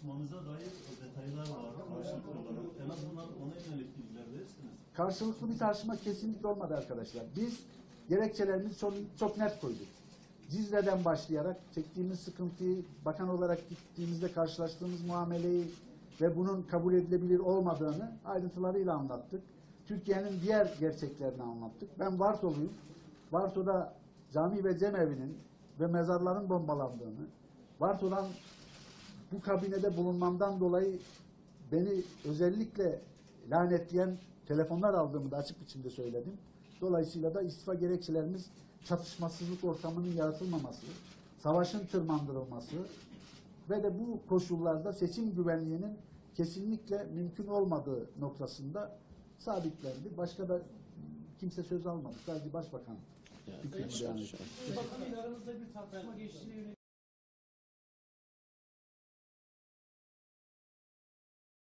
tartışmamıza dair detaylar var karşılıklı olarak. En azından ona yönelik bilgiler verirsiniz. Karşılıklı bir tartışma kesinlikle olmadı arkadaşlar. Biz gerekçelerimizi çok, çok net koyduk. Cizre'den başlayarak çektiğimiz sıkıntıyı, bakan olarak gittiğimizde karşılaştığımız muameleyi ve bunun kabul edilebilir olmadığını ayrıntılarıyla anlattık. Türkiye'nin diğer gerçeklerini anlattık. Ben Varsoluyum. Varso'da cami ve cemevinin ve mezarların bombalandığını, Varso'dan bu kabinede bulunmamdan dolayı beni özellikle lanetleyen telefonlar aldığımı da açık biçimde söyledim. Dolayısıyla da istifa gerekçelerimiz çatışmasızlık ortamının yaratılmaması, savaşın tırmandırılması ve de bu koşullarda seçim güvenliğinin kesinlikle mümkün olmadığı noktasında sabitlendi. Başka da kimse söz almadı. Sadece başbakan. etti. Bakanın aranızda bir tartışma geçtiğine yönelik